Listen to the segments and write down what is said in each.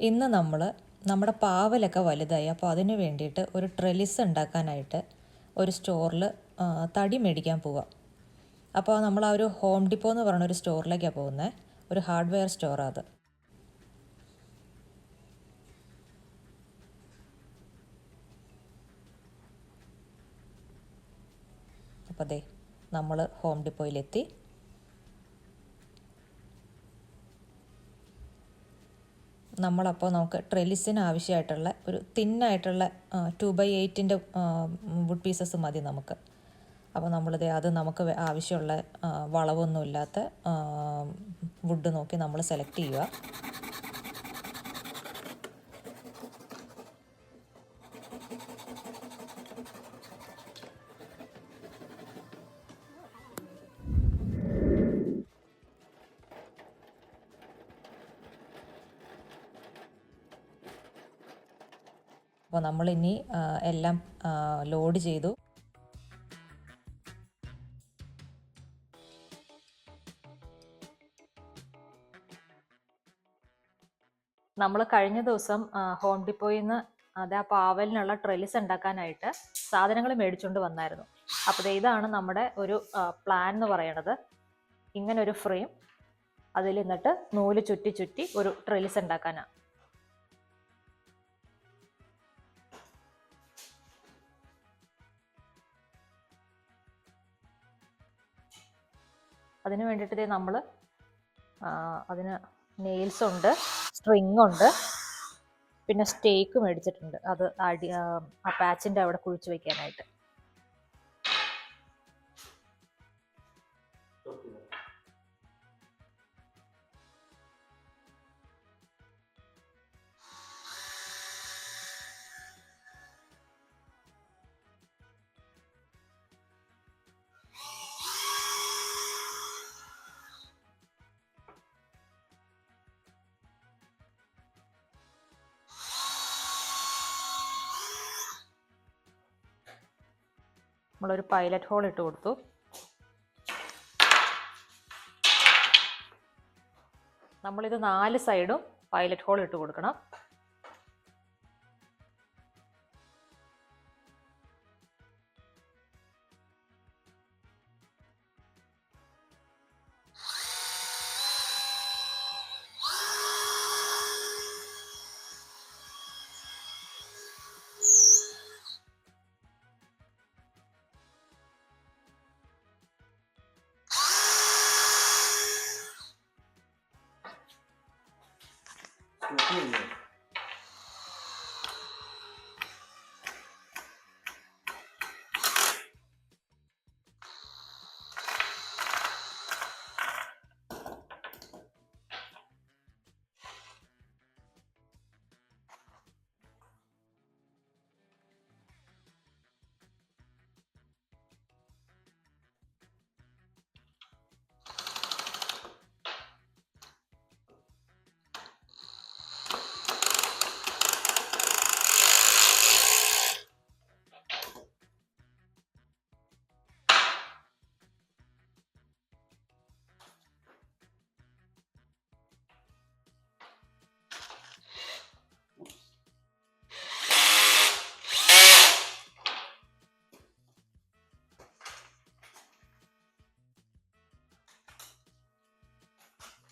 ഇന്ന് നമ്മൾ നമ്മുടെ പാവലൊക്കെ വലുതായി അപ്പോൾ അതിന് വേണ്ടിയിട്ട് ഒരു ട്രെലിസ് ഉണ്ടാക്കാനായിട്ട് ഒരു സ്റ്റോറിൽ തടി മേടിക്കാൻ പോവാം. അപ്പോൾ നമ്മൾ ആ ഒരു ഹോം ഡിപ്പോ എന്ന് പറയുന്ന ഒരു സ്റ്റോറിലേക്കാണ് പോകുന്നത് ഒരു ഹാർഡ്വെയർ സ്റ്റോറാണ് അത്. അപ്പോൾ അതെ നമ്മൾ ഹോം ഡിപ്പോയിലെത്തി. നമ്മളപ്പോൾ നമുക്ക് ട്രെലിസിന് ആവശ്യമായിട്ടുള്ള ഒരു തിന്നായിട്ടുള്ള ടു ബൈ എയ്റ്റിന്റെ വുഡ് പീസസ് മതി നമുക്ക്. അപ്പോൾ നമ്മളിത് അത് നമുക്ക് ആവശ്യമുള്ള വളവൊന്നുമില്ലാത്ത വുഡ് നോക്കി നമ്മൾ സെലക്ട് ചെയ്യുക. അപ്പോൾ ഇനി എല്ലാം ലോഡ് ചെയ്തു. നമ്മൾ കഴിഞ്ഞ ദിവസം ഹോം ഡിപ്പോയിൽ നിന്ന് അത് ആ പാവലിനുള്ള ട്രെലിസ് ഉണ്ടാക്കാനായിട്ട് സാധനങ്ങൾ മേടിച്ചുകൊണ്ട് വന്നായിരുന്നു. അപ്പോൾ ഇതാണ് നമ്മുടെ ഒരു പ്ലാൻ എന്ന് പറയണത്. ഇങ്ങനെ ഒരു ഫ്രെയിം അതിൽ നിന്നിട്ട് നൂൽ ചുറ്റി ചുറ്റി ഒരു ട്രെലിസ് ഉണ്ടാക്കാനാണ് അതിന് വേണ്ടിയിട്ട് നമ്മൾ അതിന് നെയിൽസ് ഉണ്ട് സ്ട്രിങ് ഉണ്ട് പിന്നെ സ്റ്റേക്ക് മേടിച്ചിട്ടുണ്ട്. അത് അടി ആ പാച്ചിന്റെ അവിടെ കുഴിച്ച് വെക്കാനായിട്ട്. നമ്മളൊരു പൈലറ്റ് ഹോൾ ഇട്ട് കൊടുത്തു. നമ്മളിത് നാല് സൈഡും പൈലറ്റ് ഹോൾ ഇട്ട് കൊടുക്കണം.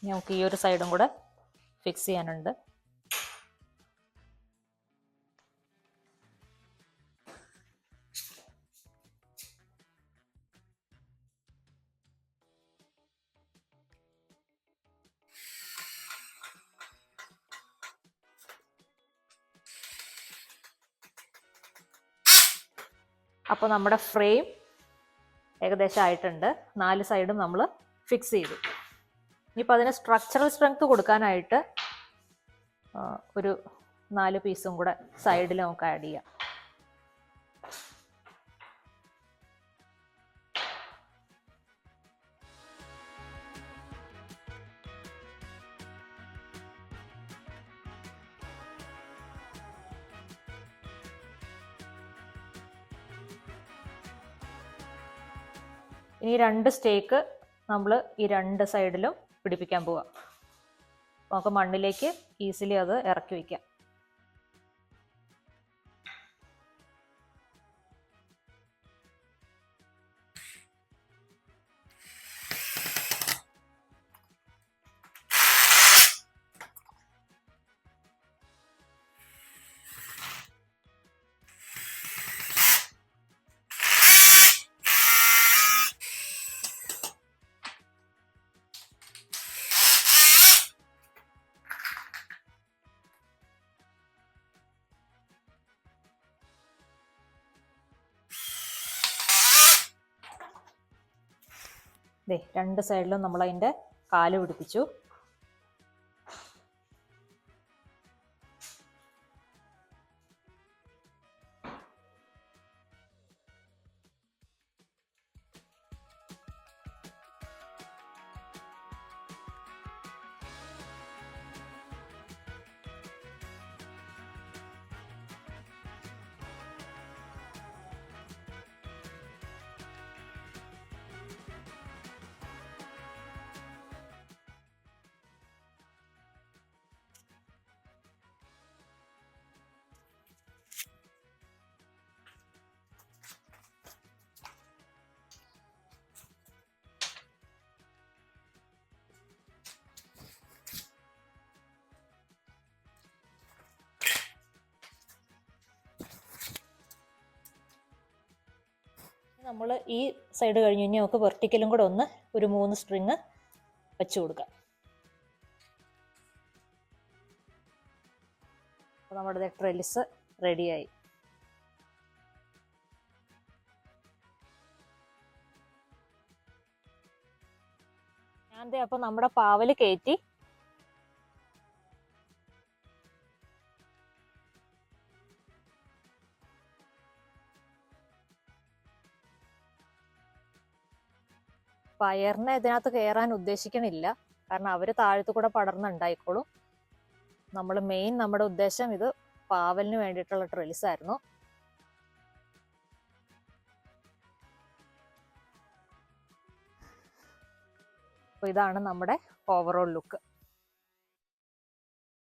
നമുക്ക് ഈ ഒരു സൈഡും കൂടെ ഫിക്സ് ചെയ്യാനുണ്ട്. അപ്പോൾ നമ്മുടെ ഫ്രെയിം ഏകദേശം ആയിട്ടുണ്ട്. നാല് സൈഡും നമ്മൾ ഫിക്സ് ചെയ്തു. ഇനിയിപ്പോൾ അതിന് സ്ട്രക്ചറൽ സ്ട്രെങ്ത് കൊടുക്കാനായിട്ട് ഒരു നാല് പീസും കൂടെ സൈഡിൽ നമുക്ക് ആഡ് ചെയ്യാം. ഇനി രണ്ട് സ്റ്റേക്ക് നമ്മൾ ഈ രണ്ട് സൈഡിലും പിടിപ്പിക്കാൻ പോവാം. നമുക്ക് മണ്ണിലേക്ക് ഈസിലി അത് ഇറക്കി വയ്ക്കാം ദേ രണ്ട് സൈഡിലും നമ്മൾ അതിന്റെ കാൽ പിടിപ്പിച്ചു. നമ്മൾ ഈ സൈഡ് കഴിഞ്ഞ് കഴിഞ്ഞാൽ നമുക്ക് വെർട്ടിക്കലും കൂടെ ഒന്ന് ഒരു മൂന്ന് സ്ട്രിങ് വെച്ച് കൊടുക്കാം. അപ്പോൾ നമ്മുടെ ട്രെലിസ് റെഡിയായി ഞാൻ അപ്പോൾ നമ്മുടെ പാവൽ കയറ്റി പയറിനെ ഇതിനകത്ത് കയറാൻ ഉദ്ദേശിക്കണില്ല. കാരണം അവർ താഴത്തു കൂടെ പടർന്നുണ്ടായിക്കോളും നമ്മൾ മെയിൻ നമ്മുടെ ഉദ്ദേശം ഇത് പാവലിന് വേണ്ടിയിട്ടുള്ള ട്രെലിസ് ആയിരുന്നു. അപ്പോൾ ഇതാണ് നമ്മുടെ ഓവറോൾ ലുക്ക്